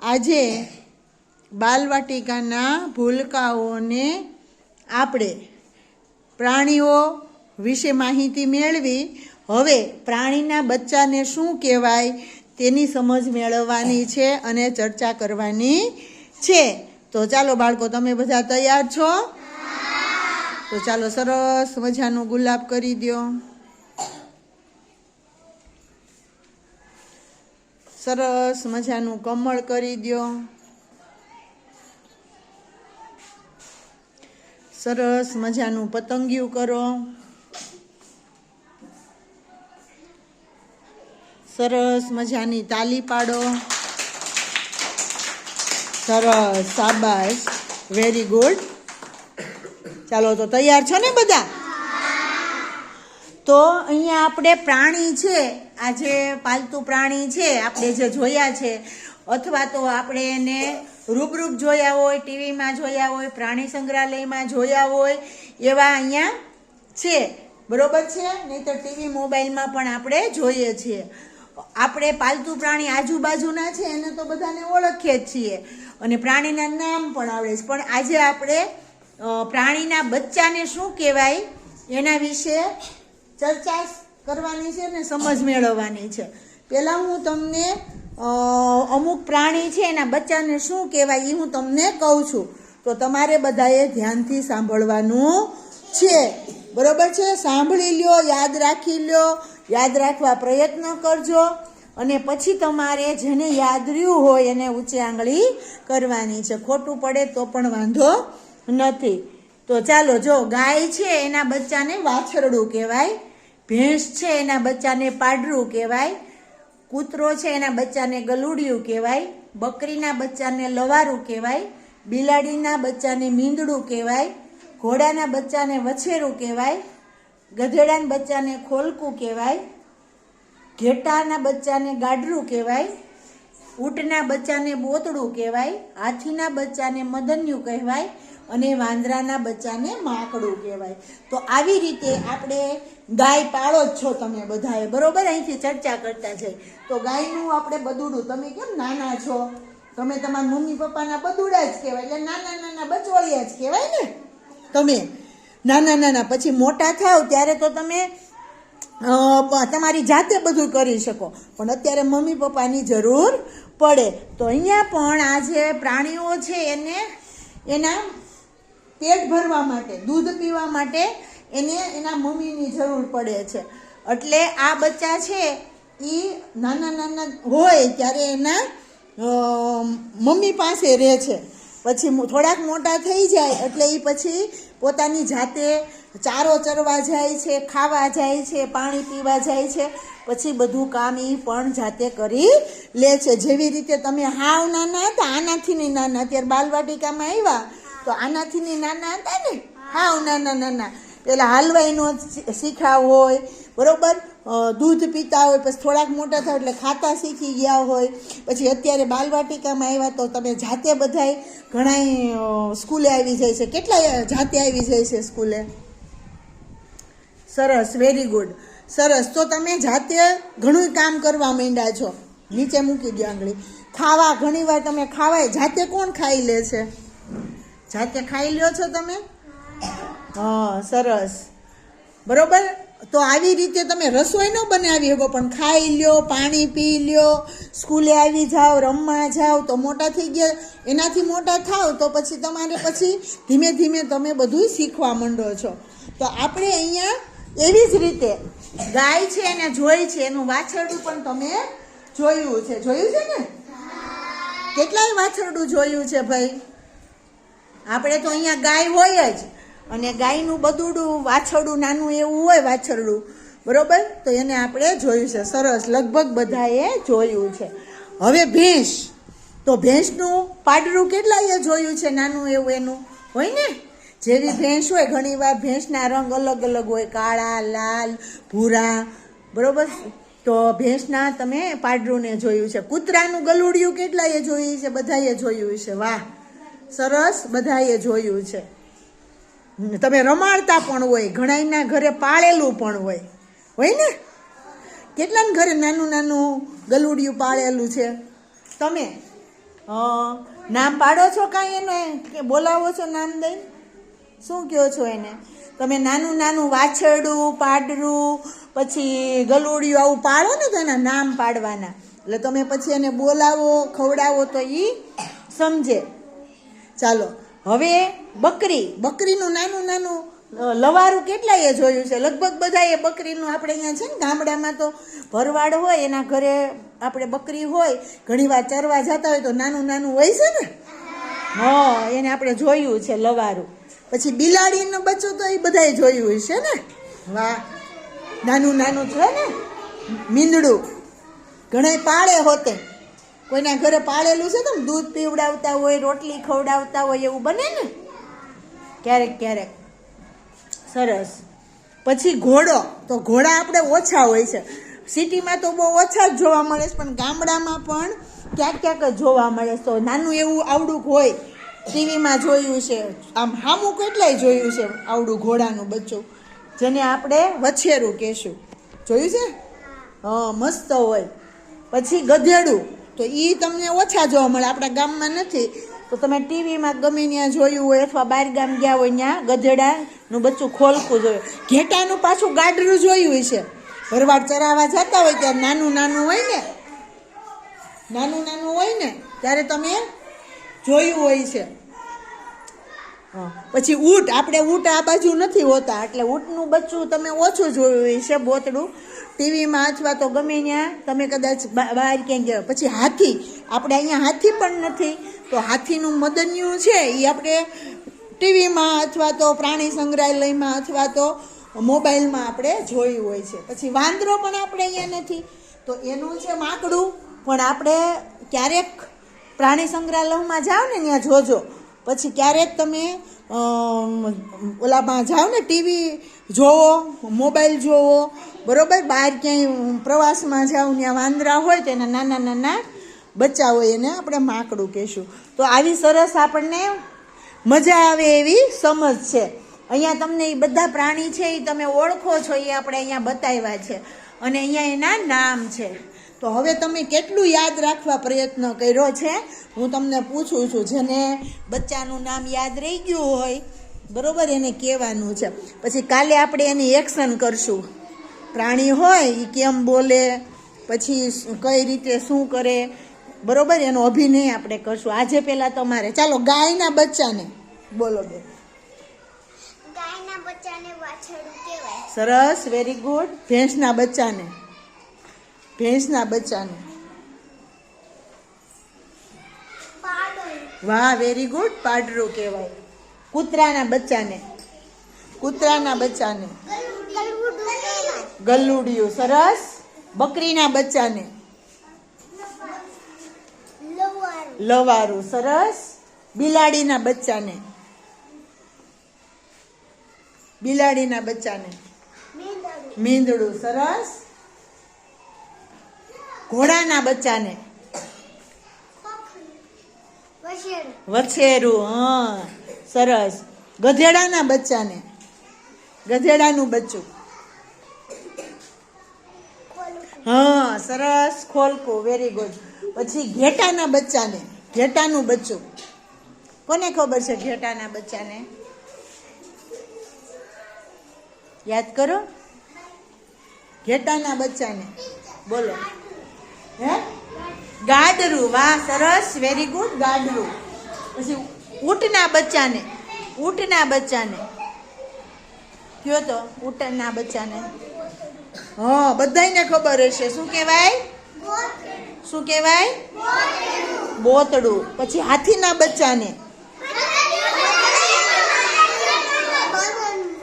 આજે બાલવાટિકાના ભૂલકાઓને આપણે પ્રાણીઓ વિશે માહિતી મેળવી. હવે પ્રાણીના બચ્ચાને શું કહેવાય તેની સમજ મેળવવાની છે અને ચર્ચા કરવાની છે. તો ચાલો બાળકો, તમે બધા તૈયાર છો? તો ચાલો સરસ મજાનું ગુલાબ કરી દો સરસ મજાનું કમળ કરી દો સરસ મજાનું પતંગિયું કરો. સરસ મજાની તાલી પાડો. સરસ સાબાસ વેરી ગુડ ચાલો, તો તૈયાર છો ને બધા? તો અહીંયા આપણે પ્રાણી છે. આ જે પાલતુ પ્રાણી છે. આપણે જે જોયા છે, અથવા તો આપણે એને રૂબરૂપ જોયા હોય, ટીવીમાં જોયા હોય, પ્રાણી સંગ્રહાલયમાં જોયા હોય, એવા અહીંયા છે. બરોબર છે? નહીં તો ટીવી મોબાઈલમાં પણ આપણે જોઈએ છીએ. આપણે પાલતુ પ્રાણી આજુબાજુના છે, એને તો બધાને ઓળખીએ જ છીએ. અને પ્રાણીના નામ પણ આવડે છે. પણ આજે આપણે પ્રાણીના બચ્ચાને શું કહેવાય? એના વિશે ચર્ચા કરવાની છે ને સમજ મેળવવાની છે. પહેલાં હું તમને અમુક પ્રાણી છે એના બચ્ચાને શું કહેવાય એ હું તમને કહું છું. તો તમારે બધાએ ધ્યાનથી સાંભળવાનું છે. બરોબર છે? સાંભળી લ્યો, યાદ રાખી લ્યો, યાદ રાખવા પ્રયત્ન કરજો અને પછી તમારે જેને યાદ રહ્યું હોય એને ઊંચી આંગળી કરવાની છે. ખોટું પડે તો પણ વાંધો નથી. તો ચાલો જો ગાય છે એના બચ્ચાને વાછરડું કહેવાય, ભેંસ છે એના બચ્ચાને પાડરું કહેવાય, કૂતરો છે એના બચ્ચાને ગલુડિયું કહેવાય, બકરીના બચ્ચાને લવારું કહેવાય, બિલાડીના બચ્ચાને મીંદડું કહેવાય, ઘોડાના બચ્ચાને વછેરું કહેવાય, ગધેડાના બચ્ચાને ખોલકું કહેવાય, ઘેટાના બચ્ચાને ગાડરું કહેવાય ઊંટના બચ્ચાને બોતડું કહેવાય, હાથીના બચ્ચાને મદન્યું કહેવાય અને વાંદરાના બચ્ચાને માકડું કહેવાય. તો આવી રીતે આપણે ગાય પાળો જ છો તમે બધાએ, બરોબર? અહીંથી ચર્ચા કરતા છે તો ગાયનું આપણે બદુડું, તમે કેમ નાના છો? તમે તમારા મમ્મી પપ્પાના બદુડા જ કહેવાય, એટલે નાના નાના બચવળિયા જ કહેવાય ને? તમે નાના નાના, પછી મોટા થાવ ત્યારે તો તમે તમારી જાતે બધું કરી શકો. પણ અત્યારે મમ્મી પપ્પાની જરૂર પડે. તો અહીંયા પણ આ જે પ્રાણીઓ છે એને, એના પેટ ભરવા માટે, દૂધ પીવા માટે એને એના મમ્મીની જરૂર પડે છે. એટલે આ બચ્ચા છે એ નાના નાના હોય ત્યારે એના મમ્મી પાસે રહે છે. પછી થોડાક મોટા થઈ જાય એટલે એ પછી પોતાની જાતે ચારો ચરવા જાય છે, ખાવા જાય છે, પાણી પીવા જાય છે. પછી બધું કામ એ પણ જાતે કરી લે છે. જેવી રીતે તમે હાવ નાના હતા આનાથી ની નાના, અત્યારે બાલવાટિકામાં આવ્યા, તો આનાથી ની નાના હતા ને? હાવ નાના નાના. પેલા હાલવાઈનો શીખ્યા હોય, બરોબર? દૂધ પીતા હોય પછી થોડાક મોટા થાય એટલે ખાતા શીખી ગયા હોય. પછી અત્યારે બાલવાટિકામાં આવ્યા તો તમે જાતે બધાય ઘણાય સ્કૂલે આવી જાય છે. કેટલા જાતે આવી જાય છે સ્કૂલે? સરસ વેરી ગુડ સરસ. તો તમે જાતે ઘણું કામ કરવા માંડ્યા છો. નીચે મૂકી દો આંગળી. ખાવા ઘણીવાર તમે ખાવાય. જાતે કોણ ખાઈ લે છે? જાતે ખાઈ લ્યો છો તમે? હા સરસ. બરોબર? તો આવી રીતે તમે રસોઈ ન બનાવી શકો, પણ ખાઈ લ્યો, પાણી પી લ્યો, સ્કૂલે આવી જાઓ, રમવા જાઓ, તો મોટા થઈ ગયા, એનાથી મોટા થાવ, તો પછી તમારે પછી ધીમે ધીમે તમે બધું શીખવા માંડો છો. તો આપણે અહીંયા એવી જ રીતે ગાય છે એને જોઈ છે, એનું વાછરડું પણ તમે જોયું છે. જોયું છે ને? કેટલાય વાછરડું જોયું છે ભાઈ? આપણે તો અહીંયા ગાય હોય જ. અને ગાયનું બધુડું વાછરડું, નાનું એવું હોય વાછરડું. બરોબર? તો એને આપણે જોયું છે. સરસ. લગભગ બધાએ જોયું છે. હવે ભેંસ. તો ભેંસનું પાડરું કેટલાએ જોયું છે? નાનું એવું એનું. હોય ને? જેવી ભેંસ હોય ઘણીવાર ભેંસના રંગ અલગ અલગ હોય. કાળા, લાલ, ભૂરા. બરોબર? તો ભેંસના તમે પાડરુંને જોયું છે. કૂતરાનું ગલુડિયું કેટલાએ જોયું છે? બધાએ જોયું છે. વાહ! સરસ. બધાએ જોયું છે. તમે રમાડતા પણ હોય, ઘણાયના ઘરે પાળેલું પણ હોય. હોય ને? કેટલાના ઘરે નાનું નાનું ગલુડિયું પાળેલું છે? તમે નામ પાડો છો કાંઈ એને? કે બોલાવો છો નામ દઈ શું કહો છો એને? તમે નાનું નાનું વાછરડું, પાડરું, પછી ગલુડિયું આવું પાડો ને તો એના નામ પાડવાના. એટલે તમે પછી એને બોલાવો, ખવડાવો તો એ સમજે. ચાલો, હવે બકરી, બકરીનું નાનું નાનું લવારું કેટલાએ જોયું છે? લગભગ બધાએ બકરીનું આપણે અહીંયા છે ને ગામડામાં તો ભરવાડ હોય, એના ઘરે આપણે બકરી હોય ઘણીવાર ચરવા જતા હોય તો નાનું નાનું હોય છે ને? હા, એને આપણે જોયું છે લવારું. પછી બિલાડીનું બચ્ચું તો એ બધાએ જોયું છે ને? વાહ, નાનું નાનું છે ને? મીંદડું ઘણા પાળે હોતે. કોઈના ઘરે પાળેલું છે તો દૂધ પીવડાવતા હોય, રોટલી ખવડાવતા હોય એવું બને ને? ક્યારેક ક્યારેક. સરસ. પછી ઘોડો. તો ઘોડા આપણે ઓછા હોય છે. સિટીમાં તો બહુ ઓછા જ જોવા મળે છે, પણ ગામડામાં પણ ક્યાંક ક્યાંક જ જોવા મળે છે. તો નાનું એવું આવડું હોય, ટીવીમાં જોયું છે. આમ હામું કેટલાય જોયું છે, આવડું ઘોડાનું બચ્ચું. જેને આપણે વછેરું કહેશું. જોયું છે? હા, મસ્ત હોય. પછી ગધેડું. તો એ તમને ઓછા જોવા મળે. આપણા ગામમાં નથી. તો તમે ટીવીમાં ગમે ત્યાં જોયું હોય અથવા બહાર ગામ ગયા હોય ત્યાં ગધેડાનું બચ્ચું ખોલકું જોયું. ઘેટાનું પાછું ગાડરું જોયું છે. ભરવાડ ચરાવવા જતા હોય ત્યારે નાનું નાનું હોય ને નાનું નાનું હોય ને ત્યારે તમે જોયું હોય છે. હા. પછી ઊંટ આપણે ઊંટ આ બાજુ નથી હોતા એટલે ઊંટનું બચ્ચું તમે ઓછું જોયું હોય છે બોતડું. ટીવીમાં અથવા તો ગમે ત્યાં તમે કદાચ બહાર ક્યાંય ગયા પછી હાથી આપણે અહીંયા હાથી પણ નથી. તો હાથીનું મદનિયું છે એ આપણે ટીવીમાં અથવા તો પ્રાણી સંગ્રહાલયમાં અથવા તો મોબાઈલમાં આપણે જોયું હોય છે. પછી વાંદરો પણ આપણે અહીંયા નથી. તો એનું છે માકડું, પણ આપણે ક્યારેક પ્રાણી સંગ્રહાલયમાં જાઓ ને ત્યાં જોજો. પછી ક્યારેક તમે ઓલામાં જાઓ ને ટીવી જોવો, મોબાઈલ જોવો, બરોબર? બહાર ક્યાંય પ્રવાસમાં જાઓ ત્યાં વાંદરા હોય તો એના નાના નાના બચ્ચા એને આપણે માકડું કહેશું. તો આવી સરસ આપણને મજા આવે એવી સમજ છે. અહીંયા તમને એ બધા પ્રાણી છે એ તમે ઓળખો છો એ આપણે અહીંયા બતાવ્યા છે. અને અહીંયા એના નામ છે. તો હવે તમે કેટલું યાદ રાખવા પ્રયત્ન કર્યો છે? હું તમને પૂછું છું, જેને બચ્ચાનું નામ યાદ રહી ગયું હોય, બરાબર એને કહેવાનું છે. પછી કાલે આપણે એની એક્શન કરશું. પ્રાણી હોય એ કેમ બોલે, પછી કઈ રીતે શું કરે બરોબર? એનો અભિનય આપણે કરશું. આજે પહેલાં તમારે ચાલો ગાયના બચ્ચાને. બોલો બે ગાયના બચ્ચાને વાછરડું કહેવાય. સરસ વેરી ગુડ ભેંસના બચ્ચાને. ભેંસના બચ્ચાને. વાહ વેરી ગુડ પાડરું કહેવાય. કૂતરાના બચ્ચાને. કૂતરાના બચ્ચાને. ગલ્લુડિયું સરસ. બકરીના બચ્ચાને. લવારું સરસ. બિલાડીના બચ્ચાને. બિલાડીના બચ્ચાને. મીંદડું મીંદડું સરસ. ઘોડાના બચ્ચાને. વછેરું હા સરસ. ગધેડાના બચ્ચાને. ગધેડાનું બચ્ચું. હા સરસ. ખોલકું. વેરી ગુડ પછી ઘેટાના બચ્ચાને, ઘેટાનું બચ્ચું. કોને ખબર છે ઘેટાના બચ્ચાને? યાદ કરો? ઘેટાના બચ્ચાને. બોલો. હે? ગાડરું વાહ, સરસ. વેરી ગુડ ગાડરું પછી ઊંટના બચ્ચાને. ઊંટના બચ્ચાને. કયો તો? ઊંટના બચ્ચાને. હા, બધાયને ખબર હશે. શું કહેવાય? શું કહેવાય? બોતડું. પછી હાથીના બચ્ચાને.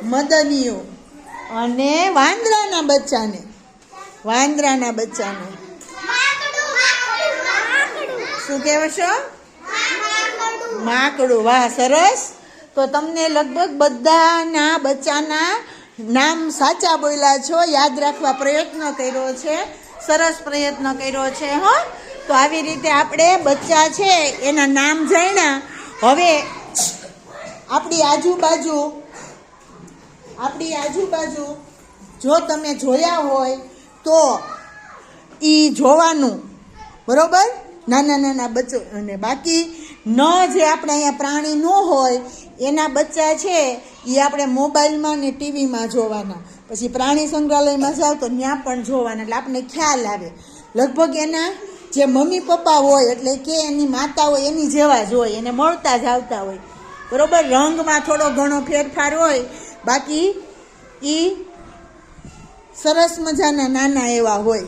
મદનિયું અને વાંદરાના બચ્ચાને. વાંદરાના બચ્ચાને. શું કહેવશો માકડું. વાહ, સરસ. તો તમને લગભગ બધાના બચ્ચાના નામ સાચા બોલ્યા છો. યાદ રાખવા પ્રયત્ન કર્યો છે. સરસ પ્રયત્ન કર્યો છે, હો. તો આવી રીતે આપણે બચ્ચા છે, એના નામ જાણ્યા. હવે આપણી આજુબાજુ આપણી આજુબાજુ જો તમે જોયા હોય, તો એ જોવાનું. બરોબર? નાના નાના બચ્ચો, અને બાકી ન જે આપણે અહીંયા પ્રાણી ન હોય, એના બચ્ચા છે એ આપણે મોબાઈલમાં ને ટીવીમાં જોવાના. પછી પ્રાણી સંગ્રહાલયમાં જાઓ તો ત્યાં પણ જોવાના એટલે આપણને ખ્યાલ આવે. લગભગ એના જે મમ્મી પપ્પા હોય એટલે કે એની માતા હોય એની જેવા જ હોય, એને મળતા જ આવતા હોય. બરોબર? રંગમાં થોડો ઘણો ફેરફાર હોય. બાકી એ સરસ મજાના નાના એવા હોય.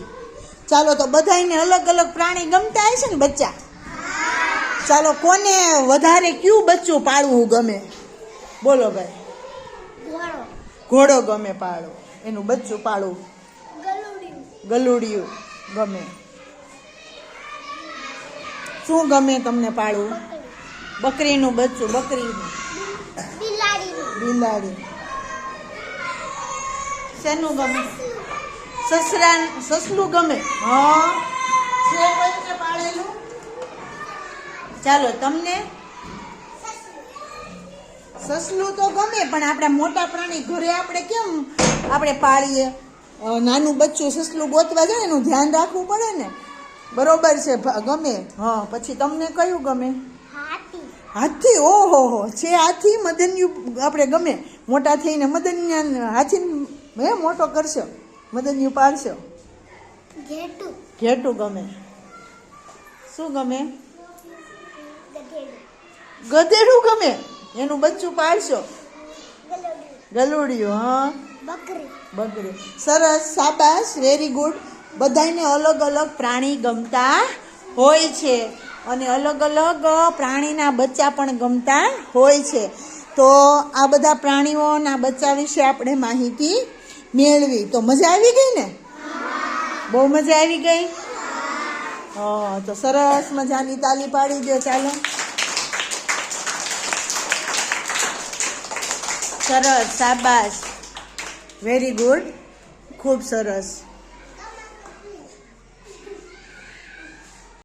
ચાલો તો બધાયને અલગ અલગ પ્રાણી ગમતા હશે ને બચ્ચા? ચાલો કોને વધારે કયું બચ્ચું પાળવું ગમે? બોલો ભાઈ. ઘોડો ગમે પાળો એનું બચ્ચું પાળવું. ગલુડિયું. ગમે. શું ગમે તમને પાળવું? બકરીનું બચ્ચું બકરીનું. બિલાડી. શેનું ગમે? સસરા સસલું ગમે? હા. પાળેલું ચાલો તમને સસલું તો ગમે પણ આપણા મોટા પ્રાણી ઘરે આપણે કેમ આપણે પાળીએ? નાનું બચ્ચું સસલું ગોતવા જાય એનું ધ્યાન રાખવું પડે ને? બરોબર છે ગમે. હા પછી તમને કયું ગમે? હાથી. ઓહો હો છે હાથી? મદન્યુ આપણે ગમે. મોટા થઈને મદન્યા હાથી હે મોટો કરશો. મદન્યુ પાડશો. ઘેટું. ઘેટું ગમે. શું ગમે? ગધેડું ગમે? એનું બચ્ચું પાડશો ગલુડિયું હા? બકરી. બકરી. સરસ સાબાસ વેરી ગુડ બધાને અલગ અલગ પ્રાણી ગમતા હોય છે. અને અલગ અલગ પ્રાણીના બચ્ચા પણ ગમતા હોય છે. તો આ બધા પ્રાણીઓના બચ્ચા વિશે આપણે માહિતી મેળવી. તો મજા આવી ગઈ ને? બહુ મજા આવી ગઈ? હા તો સરસ મજાની તાલી પાડી દો ચાલો. સરસ સાબાસ વેરી ગુડ ખૂબ સરસ.